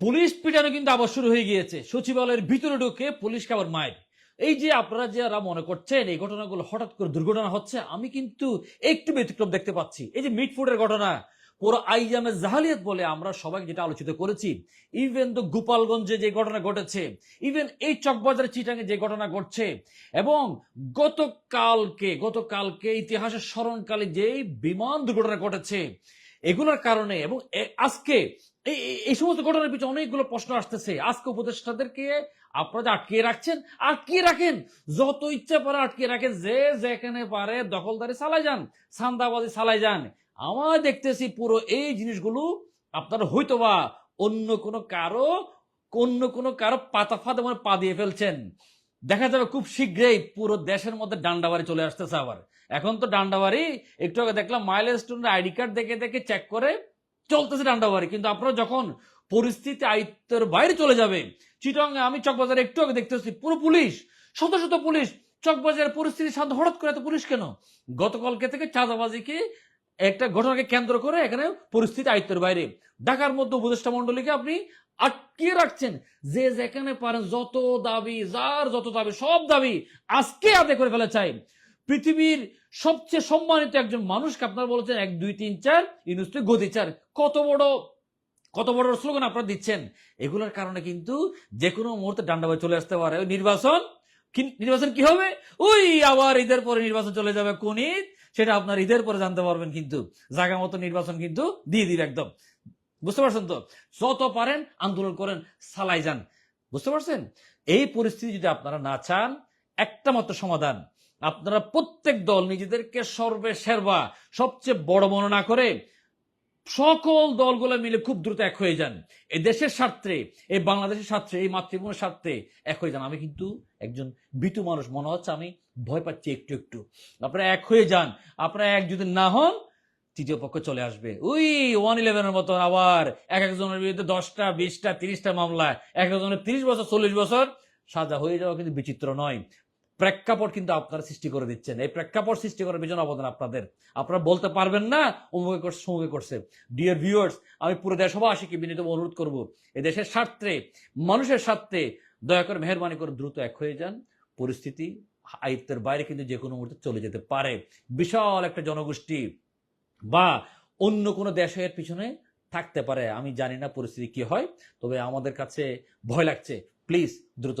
Police পিটানো কিন্তু আবার শুরু হয়ে গিয়েছে। সচিবালয়ের ভিতরে ঢুকে পুলিশ আবার মায়ের এই যে আপনারা যারা মনে করছেন এই ঘটনাগুলো হঠাৎ করে দুর্ঘটনা হচ্ছে, আমি কিন্তু একটু ব্যতিক্রম দেখতে পাচ্ছি। এই যে মিটফুডের ঘটনা, পুরো আইজামে জাহালিয়াত বলে আমরা সবাই যেটা আলোচিত করেছি। ইভেন তো গোপালগঞ্জে যে ঘটনা ঘটেছে ইভেন এই চকবাজার চিটাঙ্গে যে ঘটনা ঘটছে, এবং গতকালকে গতকালকে ইতিহাসের স্মরণকালে যে বিমান দুর্ঘটনা ঘটেছে, এগুলোর কারণে এবং আজকে এই সমস্ত ঘটনার পিছনে অনেকগুলো প্রশ্ন আসতেছে। আজকে উপদেষ্টাদেরকে আপনারা আটকিয়ে রাখছেন, আটকিয়ে রাখেন। যত ইচ্ছা পারে আটকিয়ে রাখেন, যে যেখানে পারে দখলদারি চালাই যান, সান্দাবাজি চালাই যান। আমার দেখতেছি পুরো এই জিনিসগুলো আপনারা হয়তোবা অন্য কোনো কারও, অন্য কোনো কারও পাতা ফাতা মানে পা দিয়ে ফেলছেন। দেখা যাবে খুব শীঘ্রই পুরো দেশের মধ্যে ডান্ডাবাড়ি চলে আসতেছে আবার। এখন তো ডান্ডাবাড়ি, একটু আগে দেখলাম মাইল স্টোনের আইডি কার্ড দেখে দেখে চেক করে চলতেছে ডান্ডাবাড়ি কিন্তু আপনারা যখন পরিস্থিতি আয়ত্তের বাইরে চলে যাবে চিটঙ্গে আমি চকবাজারে একটু আগে দেখতেছি, পুরো পুলিশ, শত শত পুলিশ, চকবাজারের পরিস্থিতি শান্ত, হঠাৎ করে এত পুলিশ কেন? গতকালকে থেকে চাঁদাবাজিকে একটা ঘটনাকে কেন্দ্র করে এখানে পরিস্থিতি আয়ত্তের বাইরে। ঢাকার মধ্যে উপদেষ্টা মন্ডলীকে আপনি আটকিয়ে রাখছেন। যে যেখানে পারেন, যত দাবি, যার যত দাবি, সব দাবি আজকে আদায় করে ফেলে চাই পৃথিবীর সবচেয়ে সম্মানিত একজন মানুষকে আপনারা বলেছেন এক, দুই, তিন, চার ইউনুসতে গতি চার। কত বড় কত বড় স্লোগান আপনারা দিচ্ছেন? এগুলোর কারণে কিন্তু যে কোনো মুহূর্তে ডান্ডাবাই চলে আসতে পারে। নির্বাচন নির্বাচন কি হবে? ওই আবার ঈদের পরে নির্বাচন চলে যাবে কোন ঈদ? সেটা আপনার ঈদের পরে জানতে পারবেন কিন্তু। জায়গা মতো নির্বাচন কিন্তু দিয়ে দিবে একদম। বুঝতে পারছেন তো? যত পারেন আন্দোলন করেন, সালাই যান। বুঝতে পারছেন? এই পরিস্থিতি যদি আপনারা না চান, একটা মাত্র সমাধান। আপনারা প্রত্যেক দল নিজেদেরকে সর্বে সেরবা, সবচেয়ে বড় মনে না করে সকল দলগুলো মিলে খুব দ্রুত এক হয়ে যান। এই দেশের স্বার্থে এই বাংলাদেশের স্বার্থে, এই মাতৃভূমির স্বার্থে এক হয়ে যান। আমি কিন্তু একজন ভীতু মানুষ, মনে হচ্ছে আমি ভয় পাচ্ছি একটু একটু। আপনারা এক হয়ে যান। আপনারা এক যদি না হন, তৃতীয় পক্ষ চলে আসবে। ওই ওয়ান ইলেভেনের মতো আবার এক একজনের বিরুদ্ধে দশটা, বিশটা, তিরিশটা মামলা এক একজনের তিরিশ বছর, চল্লিশ বছর সাজা হয়ে যাওয়া কিন্তু বিচিত্র নয়। প্রেক্ষাপট কিন্তু আপনারা সৃষ্টি করে দিচ্ছেন। এই প্রেক্ষাপট সৃষ্টি করার পিছনে অবদান আপনাদের। আপনারা বলতে পারবেন না অমুকে করছে, সমুকে করছে। ডিয়ার ভিউয়ার্স আমি পুরো দেশবাসীকে বিনীত অনুরোধ করব এই দেশের স্বার্থে, মানুষের স্বার্থে দয়া করে, মেহরবানি করে দ্রুত এক হয়ে যান। পরিস্থিতি, আয়ত্তের বাইরে কিন্তু যে কোনো মুহূর্তে চলে যেতে পারে। বিশাল একটা জনগোষ্ঠী বা অন্য কোনো দেশের পিছনে থাকতে পারে। আমি জানি না পরিস্থিতি কি হয়, তবে আমাদের কাছে ভয় লাগছে। প্লিজ দ্রুত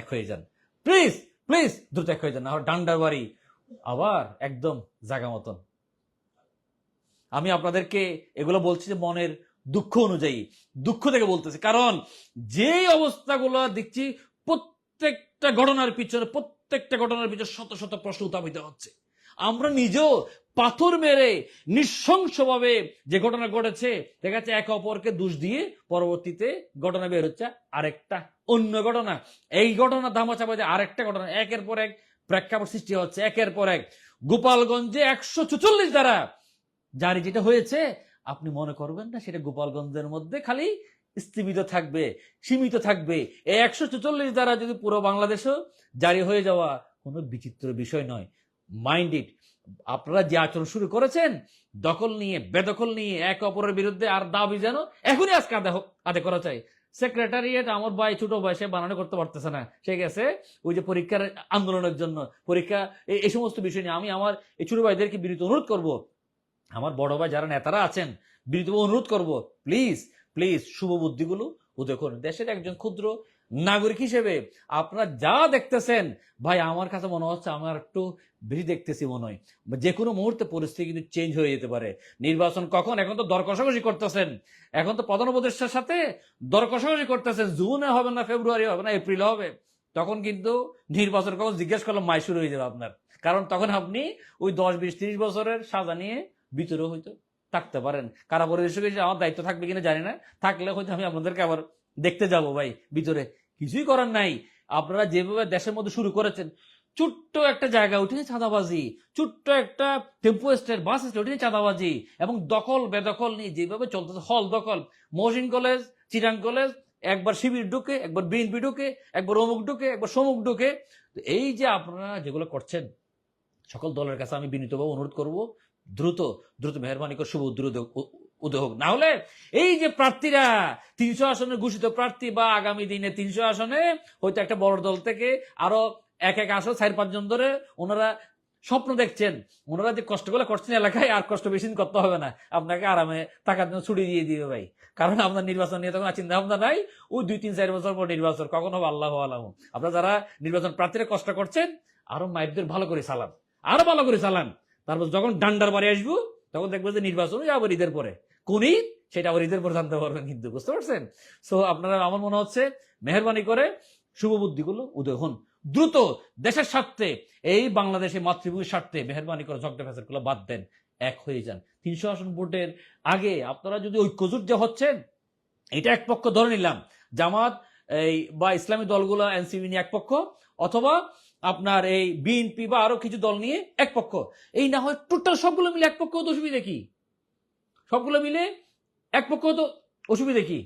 এক হয়ে যান। প্লিজ প্লিজ, দ্রুত এক হয়ে যান আর ডান্ডার বাড়ি আবার একদম জাগা মতন। আমি আপনাদেরকে এগুলো বলছি যে মনের দুঃখ অনুযায়ী, দুঃখ থেকে বলতেছি। কারণ যে অবস্থাগুলো দেখছি, প্রত্যেকটা ঘটনার পিছনে, প্রত্যেকটা ঘটনার পিছনে শত শত প্রশ্ন উত্থাপিত হচ্ছে। আমরা নিজেও পাথর মেরে নৃশংসভাবে যে ঘটনা ঘটেছে, দেখা যাচ্ছে একে অপরকে দোষ দিয়ে পরবর্তীতে ঘটনা বের হচ্ছে আরেকটা অন্য ঘটনা। এই ঘটনা ধামাচাপা যে আরেকটা ঘটনা, একের পর এক প্রেক্ষাপট সৃষ্টি হচ্ছে, একের পর এক। গোপালগঞ্জে একশো চুচল্লিশ দ্বারা জারি যেটা হয়েছে, আপনি মনে করবেন না, সেটা গোপালগঞ্জের মধ্যে খালি স্থিমিত থাকবে, সীমিত থাকবে। এই একশো চুচল্লিশ দ্বারা যদি পুরো বাংলাদেশও জারি হয়ে যাওয়া কোনো বিচিত্র বিষয় নয়। মাইন্ড ইট আপনারা যে আচরণ শুরু করেছেন, দখল নিয়ে, বেদখল নিয়ে এক অপরের বিরুদ্ধে আর দাবি যেন এখনই আজকে আদা করা চাই। সেক্রেটারিয়েট আমার ভাই, ছোট ভাই, সে বানানো করতে পারতেছে না। সে গেছে ওই যে পরীক্ষার আন্দোলনের জন্য। পরীক্ষা এই- সমস্ত বিষয় নিয়ে আমি আমার এই ছোট ভাইদেরকে বিরত অনুরোধ করব। আমার বড় ভাই যারা নেতারা আছেন বিরত অনুরোধ করব প্লিজ প্লিজ শুভ বুদ্ধিগুলো উদয় করুন দেশের একজন ক্ষুদ্র নাগরিক হিসেবে আপনারা যা দেখতেছেন, ভাই, আমার কাছে মনে হচ্ছে আমার একটু বেশি দেখতেছি মনে হয়। যে কোনো মুহূর্তে পরিস্থিতি কিন্তু চেঞ্জ হয়ে যেতে পারে। নির্বাচন কখন? এখন তো দর কষাকষি করতেছেন। এখন তো প্রধান উপদেষ্টার সাথে দর কষাকষি করতেছেন। জুনে হবে না, ফেব্রুয়ারি হবে না, এপ্রিল হবে। তখন কিন্তু নির্বাচন কখন? জিজ্ঞেস করলাম, মাই শুরু হয়ে যাবে আপনার। কারণ তখন আপনি ওই দশ, বিশ, ত্রিশ বছরের সাজা নিয়ে ভিতরে হয়তো থাকতে পারেন। কারা হিসেবে আমার দায়িত্ব থাকবে কিনা জানি না। থাকলে হয়তো আমি আপনাদেরকে আবার দেখতে যাব ভাই, ভিতরে। কিছুই করার নাই। আপনারা যেভাবে দেশের মধ্যে শুরু করেছেন, ছোট্ট একটা জায়গা উঠে চাঁদাবাজি, ছোট্ট একটা টেম্পো স্ট্যান্ড বাস স্ট্যান্ড উঠে চাঁদাবাজি, এবং দখল, বেদখল নিয়ে যেভাবে চলতেছে, হল দখল। মহসিন কলেজ চিরাং কলেজ, একবার শিবির ঢুকে, একবার বিএনপি ঢুকে, একবার অমুক ঢুকে, একবার সমুক ঢুকে। এই যে আপনারা যেগুলো করছেন, সকল দলের কাছে আমি বিনীতভাবে অনুরোধ করব, দ্রুত দ্রুত মেহরবানি করে, শুভ দ্রুত উদয় হোক। না হলে এই যে প্রার্থীরা তিনশো আসনে ঘোষিত প্রার্থী বা আগামী দিনে তিনশো আসনে, হয়তো একটা বড় দল থেকে আরও এক এক আসন, চার পাঁচজন ধরে ওনারা স্বপ্ন দেখছেন। ওনারা যে কষ্ট কষ্টগুলো করছেন এলাকায়, আর কষ্ট বেশি করতে হবে না। আপনাকে আরামে টাকার জন্য ছুটি দিয়ে দিবে ভাই। কারণ আপনার নির্বাচন নিয়ে তখন চিন্তা ভাবনা নাই। ওই দুই, তিন, চার বছর পর নির্বাচন, কখন হবে আল্লাহ আলম। আপনারা যারা নির্বাচন প্রার্থীরা কষ্ট করছেন, আরও মাইকদের ভালো করে চালান। আরও ভালো করে চালান। তারপর যখন ডান্ডার বাড়ি আসব, তখন দেখব যে নির্বাচন আবার ঈদের পরে। কোন, সেটা আবার ঈদের পরে জানতে পারবেন কিন্তু বুঝতে পারছেন? সো আপনারা, আমার মনে হচ্ছে মেহরবানি করে শুভ বুদ্ধিগুলো উদয় হন। দ্রুত দেশের স্বার্থে, এই বাংলাদেশের মাতৃভূমির স্বার্থে মেহরবানি করে ঝগড়া ফ্যাসাদগুলো বাদ দেন, এক হয়ে যান। তিনশো আসন ভোটের আগে আপনারা যদি ঐক্যজোট যে হচ্ছেন, এটা এক পক্ষ ধরে নিলাম, জামাত, এই, বা ইসলামী দলগুলো এনসিবি নিয়ে এক পক্ষ, অথবা আপনার এই বিএনপি বা আরও কিছু দল নিয়ে এক পক্ষ। এই না হয় টোটাল সবগুলো মিলে এক পক্ষ অসুবিধা কি সবগুলো মিলে এক পক্ষ তো অসুবিধা কি?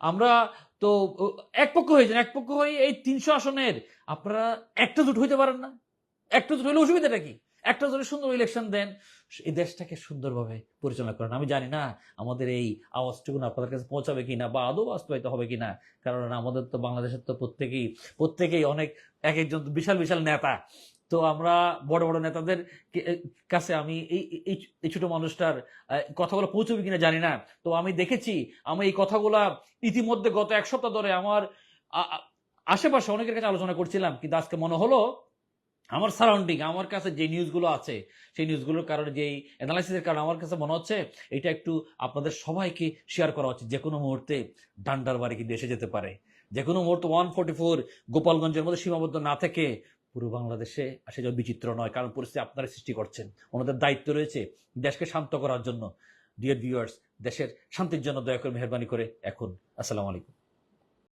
আমরা তো এক পক্ষ হয়েছেন, এক পক্ষ হয়ে এই তিনশো আসনের আপনারা একটা জোট হইতে পারেন না। একটা জোট হইলে অসুবিধাটা কি? একটা জোটে সুন্দর ইলেকশন দেন, এই দেশটাকে সুন্দরভাবে পরিচালনা করেন। আমি জানি না আমাদের এই আওয়াজটুকু আপনাদের কাছে পৌঁছাবে কিনা বা আদৌ বাস্তবায়িত হবে কিনা, কারণ আমাদের তো বাংলাদেশের তো প্রত্যেকেই প্রত্যেকেই অনেক, এক একজন বিশাল বিশাল নেতা। তো আমরা বড় বড় নেতাদের কাছে আমি এই, এই- ছোট মানুষটার কথাগুলো পৌঁছবে কিনা জানি না। তো আমি দেখেছি, আমি এই কথাগুলা ইতিমধ্যে গত এক সপ্তাহ ধরে আমার আশেপাশে অনেকের কাছে আলোচনা করছিলাম, কিন্তু আজকে মনে হলো আমার সারাউন্ডিং আমার কাছে যে নিউজগুলো আছে, সেই নিউজগুলোর কারণে যেই অ্যানালাইসিসের কারণে আমার কাছে মনে হচ্ছে, এটা একটু আপনাদের সবাইকে শেয়ার করা উচিত। যে কোনো মুহূর্তে ডান্ডার বাড়ি কিন্তু এসে যেতে পারে। যে কোনো মুহূর্তে ওয়ান ফোর্টি ফোর গোপালগঞ্জের মধ্যে সীমাবদ্ধ না থেকে পুরো বাংলাদেশে আসে যাওয়া বিচিত্র নয়, কারণ পরিস্থিতি আপনারা সৃষ্টি করছেন। ওনাদের দায়িত্ব রয়েছে দেশকে শান্ত করার জন্য। ডিয়ার ভিউয়ার্স দেশের শান্তির জন্য দয়া করে মেহরবানি করে এখন। আসসালামু আলাইকুম।